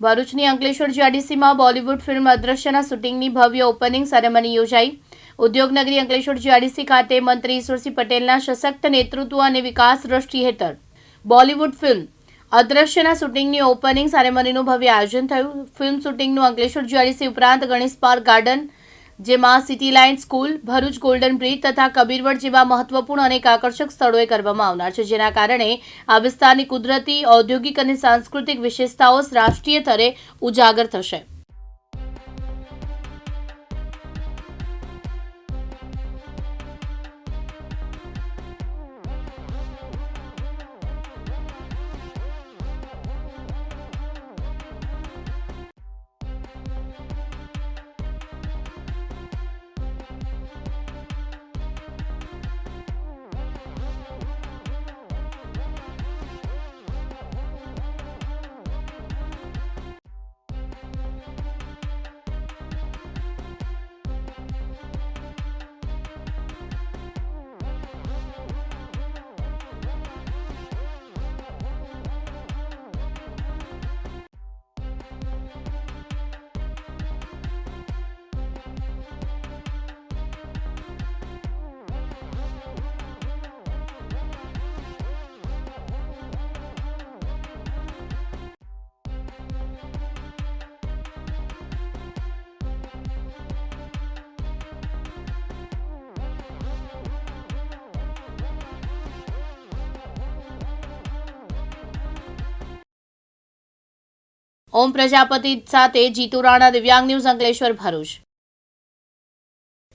ભરૂચની અંકલેશ્વર જીઆરડીસીમાં Bollywood film અદ્રશ્યના શૂટિંગની ભવ્ય ઓપનિંગ સેરેમની યોજાઈ. ઉદ્યોગનગરી અંકલેશ્વર જીઆરડીસી ખાતે મંત્રી ઈશ્વરસિંહ પટેલના સશક્ત નેતૃત્વ અને વિકાસ દ્રષ્ટિ હેઠળ બોલિવૂડ ફિલ્મ અદ્રશ્યના શૂટિંગની ઓપનિંગ સેરેમનીનું ભવ્ય આયોજન થયું. ફિલ્મ શૂટિંગનું અંકલેશ્વર જીઆરડીસી ઉપરાંત ગણેશ પાર્ક ગાર્ડન જેમાં city line school, Bharuch golden bridge તથા કબીરવડ જેવા મહત્વપૂર્ણ અનેક આકર્ષક સ્થળોએ કરવામાં આવનાર છે, જેના કારણે આ વિસ્તારની કુદરતી, ઔદ્યોગિક અને સાંસ્કૃતિક વિશેષતાઓ રાષ્ટ્રીય સ્તરે ઉજાગર થશે. ઓમ પ્રજાપતિ સાથે જીતુ રાણા દિવ્યાંગ ન્યૂઝ અંકલેશ્વર ભરૂચ.